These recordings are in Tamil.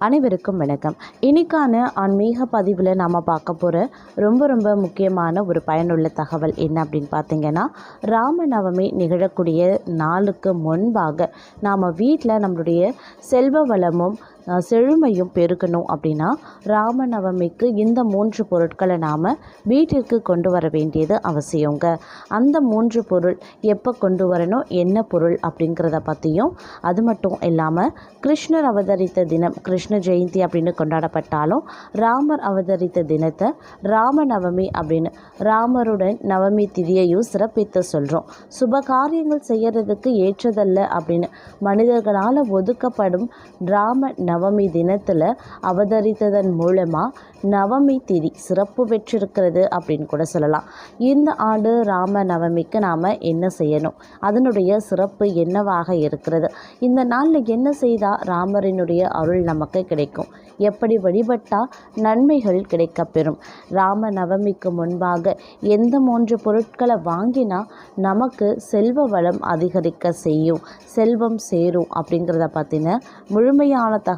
அனைவருக்கும் வணக்கம். இன்னைக்கான ஆன்மீக பதிவில் நாம் பார்க்க போகிற ரொம்ப ரொம்ப முக்கியமான ஒரு பயனுள்ள தகவல் என்ன அப்படின்னு பார்த்தீங்கன்னா ராமநவமி நிகழக்கூடிய நாளுக்கு முன்பாக நாம் வீட்டில் நம்மளுடைய செல்வ வளமும் செழுமையும் பெருக்கணும் அப்படின்னா ராமநவமிக்கு இந்த மூன்று பொருட்களை நாம் வீட்டிற்கு கொண்டு வர வேண்டியது அவசியங்க. அந்த மூன்று பொருள் எப்போ கொண்டு வரணும் என்ன பொருள் அப்படிங்கிறத பற்றியும் அது மட்டும் இல்லாமல் கிருஷ்ணர் அவதரித்த தினம் கிருஷ்ண ஜெயந்தி அப்படின்னு கொண்டாடப்பட்டாலும் ராமர் அவதரித்த தினத்தை ராமநவமி அப்படின்னு ராமருடன் நவமி திதியையும் சிறப்பித்து சொல்கிறோம் சுப காரியங்கள் செய்கிறதுக்கு ஏற்றதல்ல அப்படின்னு மனிதர்களால் ஒதுக்கப்படும் ராம நவமி தினத்தில் அவதரித்ததன் மூலமாக நவமி திதி சிறப்பு பெற்றிருக்கிறது அப்படின்னு கூட சொல்லலாம். இந்த ஆண்டு ராம நவமிக்கு நாம் என்ன செய்யணும்? அதனுடைய சிறப்பு என்னவாக இருக்கிறது? இந்த நாளில் என்ன செய்தால் ராமரினுடைய அருள் நமக்கு கிடைக்கும்? எப்படி வழிபட்டால் நன்மைகள் கிடைக்கப்பெறும் ராம நவமிக்கு முன்பாக எந்த மூன்று பொருட்களை வாங்கினா நமக்கு செல்வ வளம் அதிகரிக்க செய்யும் செல்வம் சேரும் அப்படிங்கிறத பற்றின முழுமையான தகவல்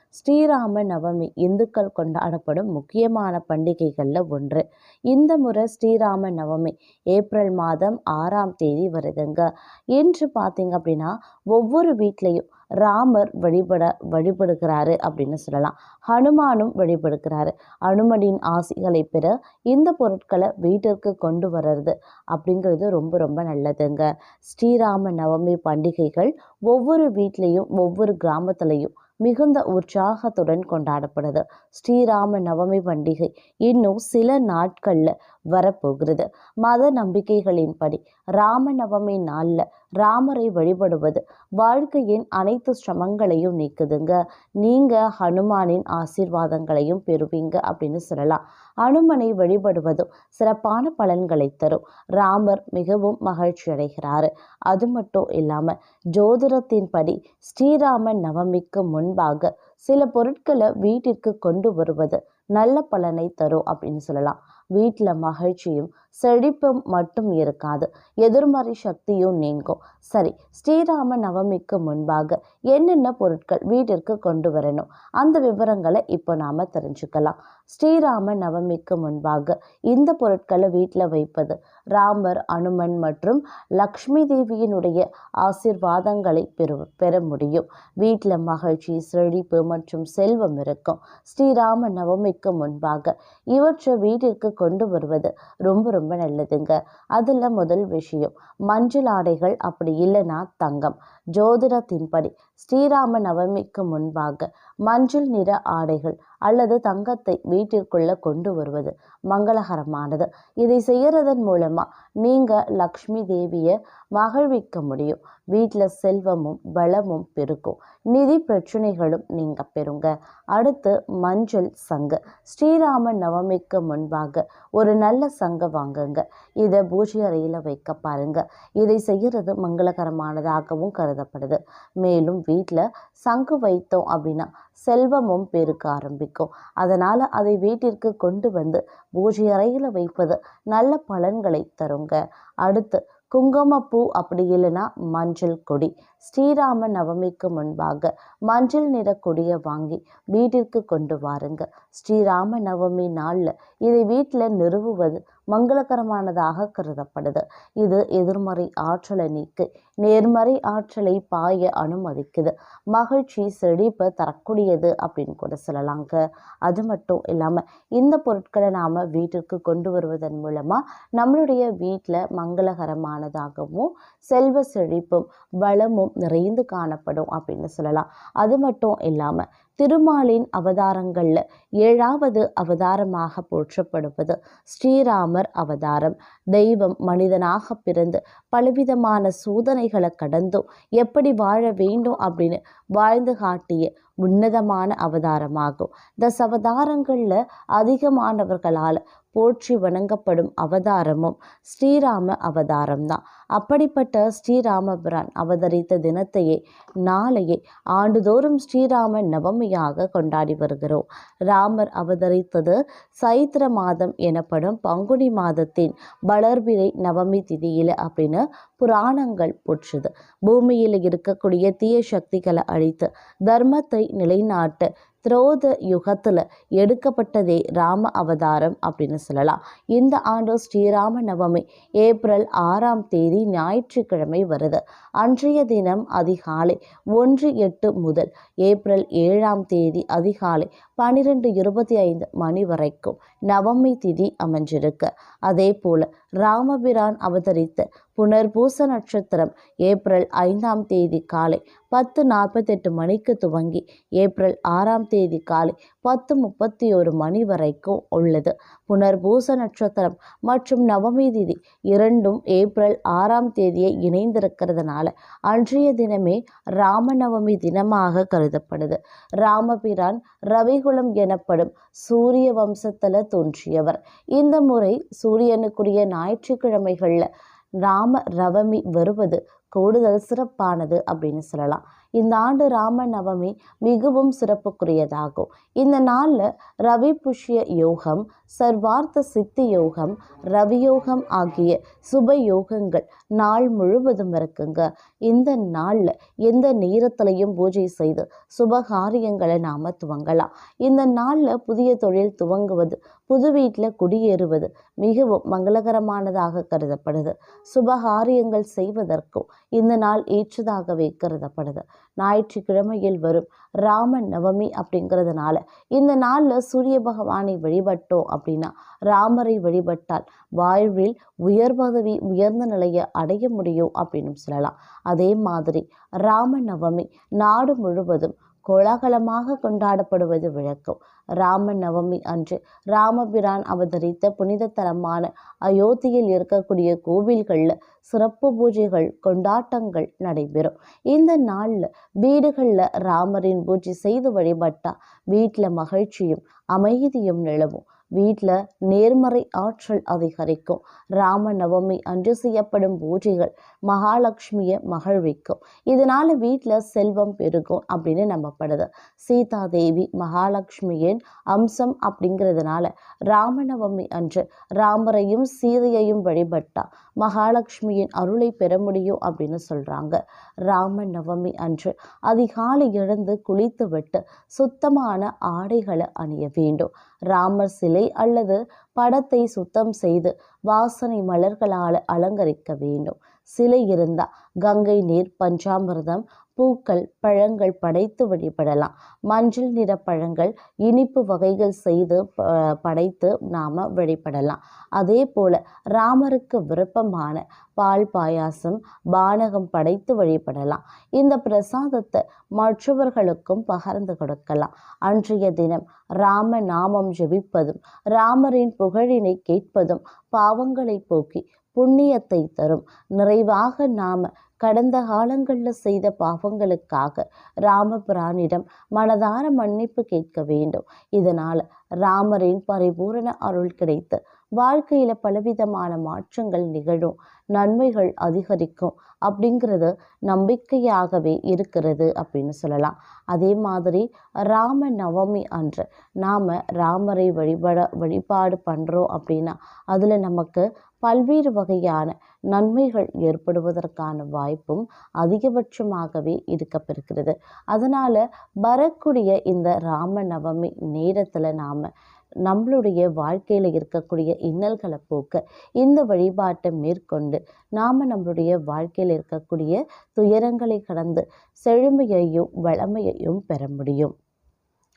ஸ்ரீராம நவமி இந்துக்கள் கொண்டாடப்படும் முக்கியமான பண்டிகைகளில் ஒன்று. இந்த முறை ஸ்ரீராம நவமி ஏப்ரல் மாதம் ஆறாம் தேதி வருதுங்க. என்று பார்த்தீங்க அப்படின்னா ஒவ்வொரு வீட்லேயும் ராமர் வழிபட வழிபடுகிறாரு அப்படின்னு சொல்லலாம். ஹனுமானும் வழிபடுகிறாரு. அனுமனின் ஆசைகளை பெற இந்த பொருட்களை வீட்டிற்கு கொண்டு வர்றது அப்படிங்கிறது ரொம்ப ரொம்ப நல்லதுங்க. ஸ்ரீராம நவமி பண்டிகைகள் ஒவ்வொரு வீட்லேயும் ஒவ்வொரு கிராமத்துலேயும் மிகுந்த உற்சாகத்துடன் கொண்டாடப்படுது. ஸ்ரீராம நவமி பண்டிகை இன்னும் சில நாட்களில் வரப்போகிறது. மத நம்பிக்கைகளின்படி ராம நவமி நாளில் ராமரை வழிபடுவது வாழ்க்கையின் அனைத்து சிரமங்களையும் நீக்குதுங்க. நீங்கள் ஹனுமானின் ஆசீர்வாதங்களையும் பெறுவீங்க அப்படின்னு சொல்லலாம். அனுமனை வழிபடுவதும் சிறப்பான பலன்களை தரும். ராமர் மிகவும் மகிழ்ச்சி அடைகிறாரு. அது மட்டும் இல்லாமல் ஜோதிடத்தின்படி ஸ்ரீராம நவமிக்கு முன்பாக சில பொருட்களை வீட்டிற்கு கொண்டு வருவது நல்ல பலனை தரும் அப்படின்னு சொல்லலாம். வீட்டில் மகிழ்ச்சியும் செழிப்பும் மட்டும் இருக்காது. எதிர்மறை சக்தியும் நீங்கும். சரி ஸ்ரீராம நவமிக்கு முன்பாக என்னென்ன பொருட்கள் வீட்டிற்கு கொண்டு வரணும்? அந்த விவரங்களை இப்போ நாம் தெரிஞ்சுக்கலாம். ஸ்ரீராம நவமிக்கு முன்பாக இந்த பொருட்களை வீட்டில் வைப்பது ராமர் அனுமன் மற்றும் லக்ஷ்மி தேவியினுடைய ஆசீர்வாதங்களை பெறு பெற முடியும். வீட்டில் மகிழ்ச்சி செழிப்பு மற்றும் செல்வம் இருக்கும். ஸ்ரீராம நவமிக்கு முன்பாக இவற்றை வீட்டிற்கு கொண்டு வருவது ரொம்ப ரொம்ப நல்லதுங்க. அதில் முதல் விஷயம் மஞ்சள் ஆடைகள் அப்படி இல்லைன்னா தங்கம். ஜோதிடத்தின்படி ஸ்ரீராம நவமிக்கு முன்பாக மஞ்சள் நிற ஆடைகள் அல்லது தங்கத்தை வீட்டிற்குள்ள கொண்டு வருவது மங்களகரமானது. இதை செய்யறதன் மூலமா நீங்க லக்ஷ்மி தேவியை மகிழ்விக்க முடியும். வீட்டில் செல்வமும் பலமும் பெருக்கும். நிதி பிரச்சனைகளும் நீங்க பெறுங்க. அடுத்து மஞ்சள் சங்கு. ஸ்ரீராம நவமிக்கு முன்பாக ஒரு நல்ல சங்கு வாங்குங்க. இதை பூஜை அறையில் வைக்க பாருங்க. இதை செய்யறது மங்களகரமானதாகவும் கருதப்படுது. மேலும் வீட்டில் சங்கு வைத்தோம் அப்படின்னா செல்வமும் பெருக்க ஆரம்பிக்கும். அதனால் அதை வீட்டிற்கு கொண்டு வந்து பூஜை அறையில் வைப்பது நல்ல பலன்களை தருங்க. அடுத்து குங்குமப்பூ அப்படி இல்லைன்னா மஞ்சள் கொடி. ஸ்ரீராம நவமிக்கு முன்பாக மஞ்சள் நிற கொடியை வாங்கி வீட்டிற்கு கொண்டு வாருங்க. ஸ்ரீராம நவமி நாளில் இதை வீட்டில் நிறுவுவது மங்களகரமானதாக கருதப்படுது. இது எதிர்மறை ஆற்றலை நீக்கி நேர்மறை ஆற்றலை பாய அனுமதிக்குது. மகிழ்ச்சி செழிப்பை தரக்கூடியது அப்படின்னு கூட சொல்லலாங்க. அது மட்டும் இல்லாமல் இந்த பொருட்களை நாம் வீட்டிற்கு கொண்டு வருவதன் மூலமாக நம்மளுடைய வீட்டில் மங்களகரமானதாகவும் செல்வ செழிப்பும் வளமும் நிறைந்து காணப்படும் அப்படின்னு சொல்லலாம். அது மட்டும் இல்லாமல் திருமாலின் அவதாரங்களில் ஏழாவது அவதாரமாக போற்றப்படுவது ஸ்ரீராமர் அவதாரம். தெய்வம் மனிதனாக பிறந்து பலவிதமான சோதனைகளை கடந்தும் எப்படி வாழ வேண்டும் அப்படின்னு வாழ்ந்து காட்டிய உன்னதமான அவதாரமாகும். தசவதாரங்களில் அதிகமானவர்களால் போற்றி வணங்கப்படும் அவதாரமும் ஸ்ரீராம அவதாரம் தான் அப்படிப்பட்ட ஸ்ரீராமபிரான் அவதரித்த தினத்தையே நாளையே ஆண்டுதோறும் ஸ்ரீராம நவமியாக கொண்டாடி வருகிறோம். ராமர் அவதரித்தது சைத்திர மாதம் எனப்படும் பங்குனி மாதத்தின் வளர்பிறை நவமி திதியில் அப்படின்னு புராணங்கள் போற்றுது. பூமியில் இருக்கக்கூடிய தீய சக்திகளை அழித்து தர்மத்தை நிலைநாட்ட திரோத யுகத்தில் எடுக்கப்பட்டதே ராம அவதாரம் அப்படின்னு சொல்லலாம். இந்த ஆண்டு ஸ்ரீராம நவமி ஏப்ரல் ஆறாம் தேதி ஞாயிற்றுக்கிழமை வருது. அன்றைய தினம் அதிகாலை ஒன்று எட்டு முதல் ஏப்ரல் ஏழாம் தேதி அதிகாலை பன்னிரெண்டு இருபத்தி ஐந்து மணி வரைக்கும் நவமி திதி அமைஞ்சிருக்கு. அதே போல ராமபிரான் அவதரித்த புனர்பூச நட்சத்திரம் ஏப்ரல் ஐந்தாம் தேதி காலை பத்து நாற்பத்தெட்டு மணிக்கு துவங்கி ஏப்ரல் ஆறாம் தேதி காலை பத்து முப்பத்தி ஒரு மணி வரைக்கும் உள்ளது. புனர்பூச நட்சத்திரம் மற்றும் நவமி திதி இரண்டும் ஏப்ரல் ஆறாம் தேதியை இணைந்திருக்கிறதுனால அன்றைய தினமே ராமநவமி தினமாக கருதப்படுது. ராமபிரான் ரவிகுலம் எனப்படும் சூரிய வம்சத்தில் தோன்றியவர். இந்த முறை சூரியனுக்குரிய ஞாயிற்றுக்கிழமைகளில் ராம ரவமி வருவது கூடுதல் சிறப்பானது அப்படின்னு சொல்லலாம். இந்த ஆண்டு ராம நவமி மிகவும் சிறப்புக்குரியதாகும். இந்த நாளில் ரவி புஷ்ய யோகம் சர்வார்த்த சித்தி யோகம் ரவியோகம் ஆகிய சுப யோகங்கள் நாள் முழுவதும் இருக்குங்க. இந்த நாளில் எந்த நேரத்திலையும் பூஜை செய்து சுபகாரியங்களை நாம நாம் துவங்கலாம். இந்த நாளில் புதிய தொழில் துவங்குவது புது வீட்டில் குடியேறுவது மிகவும் மங்களகரமானதாக கருதப்படுது. சுபகாரியங்கள் செய்வதற்கும் இந்த நாள் ஏற்றதாகவே கருதப்படுது. ஞாயிற்றுக்கிழமையில் வரும் ராம நவமி அப்படிங்கிறதுனால இந்த நாளில் சூரிய பகவானை வழிபட்டோம் அப்படின்னா ராமரை வழிபட்டால் வாழ்வில் உயர் பதவி உயர்ந்த நிலையை அடைய முடியும் அப்படின்னு சொல்லலாம். அதே மாதிரி ராம நவமி நாடு முழுவதும் கோலாகலமாக கொண்டாடப்படுவது விளக்கம் ராம நவமி அன்று ராமபிரான் அவதரித்த புனித தலமான அயோத்தியில் இருக்கக்கூடிய கோவில்களில் சிறப்பு பூஜைகள் கொண்டாட்டங்கள் நடைபெறும். இந்த நாளில் வீடுகளில் ராமரின் பூஜை செய்து வழிபட்டால் வீட்டில் மகிழ்ச்சியும் அமைதியும் நிலவும். வீட்டில் நேர்மறை ஆற்றல் அதிகரிக்கும். ராம நவமி அன்று செய்யப்படும் பூஜைகள் மகாலட்சுமியை மகிழ்விக்கும். இதனால் வீட்டில் செல்வம் பெருகும் அப்படின்னு நம்பப்படுது. சீதா தேவி மகாலட்சுமியின் அம்சம் அப்படிங்கிறதுனால ராமநவமி அன்று ராமரையும் சீதையையும் வழிபட்டா மகாலட்சுமியின் அருளை பெற முடியும் அப்படின்னு சொல்கிறாங்க ராம நவமி அன்று அதிகாலை எழுந்து குளித்து விட்டு சுத்தமான ஆடைகளை அணிய வேண்டும். ராமர் சிலை அல்லது படத்தை சுத்தம் செய்து வாசனை மலர்களால் அலங்கரிக்க வேண்டும். சிலை இருந்தால் கங்கை நீர் பஞ்சாமிர்தம் பூக்கள் பழங்கள் படைத்து வழிபடலாம் மஞ்சள் நிற பழங்கள் இனிப்பு வகைகள் செய்து படைத்து நாம் வழிபடலாம் அதே போல் ராமருக்கு விருப்பமான பால் பாயாசம் பானகம் படைத்து வழிபடலாம் இந்த பிரசாதத்தை மற்றவர்களுக்கும் பகர்ந்து கொடுக்கலாம். அன்றைய தினம் ராம நாமம் ஜெபிப்பதும் ராமரின் புகழினை கேட்பதும் பாவங்களை போக்கி புண்ணியத்தை தரும் நிறைவாக நாம கடந்த காலங்களில் செய்த பாவங்களுக்காக ராமபிரானிடம் மனதார மன்னிப்பு கேட்க வேண்டும். இதனால் ராமரின் பரிபூரண அருள் கிடைத்து வாழ்க்கையில் பலவிதமான மாற்றங்கள் நிகழும் நன்மைகள் அதிகரிக்கும் அப்படிங்கிறது நம்பிக்கையாகவே இருக்கிறது அப்படின்னு சொல்லலாம். அதே மாதிரி ராம நவமி அன்று நாம் ராமரை வழிபட வழிபாடு பண்ணுறோம் அப்படின்னா அதில் நமக்கு பல்வேறு வகையான நன்மைகள் ஏற்படுவதற்கான வாய்ப்பும் அதிகபட்சமாகவே இருக்கப்பெறுகிறது. அதனால் வரக்கூடிய இந்த ராம நவமி நேரத்தில் நாம் நம்மளுடைய வாழ்க்கையில் இருக்கக்கூடிய இன்னல்களை போக்க இந்த வழிபாட்டை மேற்கொண்டு நாம் நம்மளுடைய வாழ்க்கையில் இருக்கக்கூடிய துயரங்களை கடந்து செழுமையையும் வளமையையும் பெற முடியும்.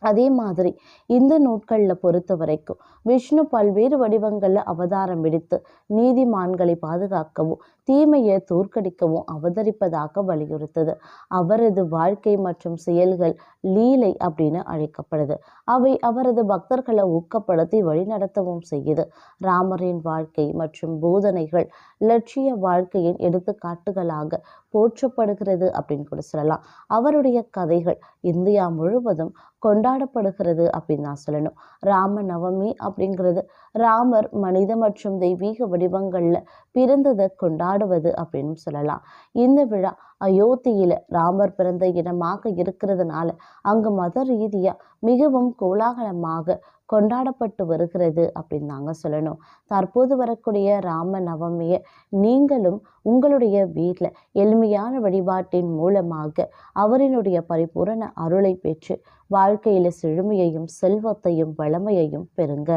அதே மாதிரி இந்த நூட்களில் பொறுத்த வரைக்கும் விஷ்ணு பல்வேறு வடிவங்களில் அவதாரம் எடுத்து நீதிமான்களை பாதுகாக்கவும் தீமையை தோற்கடிக்கவும் அவதரிப்பதாக வலியுறுத்தது. அவரது வாழ்க்கை மற்றும் செயல்கள் லீலை அப்படின்னு அழைக்கப்படுது. அவை அவரது பக்தர்களை ஊக்கப்படுத்தி வழிநடத்தவும் செய்யுது. ராமரின் வாழ்க்கை மற்றும் போதனைகள் லட்சிய வாழ்க்கையின் எடுத்துக்காட்டுகளாக போற்றப்படுகிறது அப்படின்னு கூட சொல்லலாம். அவருடைய கதைகள் இந்தியா முழுவதும் கொண்டாடப்படுகிறது அப்படின்னு நான் சொல்லணும். ராம நவமி அப்படிங்கிறது ராமர் மனித மற்றும் தெய்வீக வடிவங்களில் பிறந்ததை கொண்டாடுவது அப்படின்னு சொல்லலாம். இந்த விழா அயோத்தியில் ராமர் பிறந்த இடமாக இருக்கிறதுனால அங்கு மத ரீதியாக மிகவும் கோலாகலமாக கொண்டாடப்பட்டு வருகிறது அப்படின்னு தாங்க சொல்லணும். தற்போது வரக்கூடிய ராம நவமியை நீங்களும் உங்களுடைய வீட்டில் எளிமையான வழிபாட்டின் மூலமாக அவரினுடைய பரிபூரண அருளை பெற்று வாழ்க்கையில் செழுமையையும் செல்வத்தையும் வளமையையும் பெறுங்க.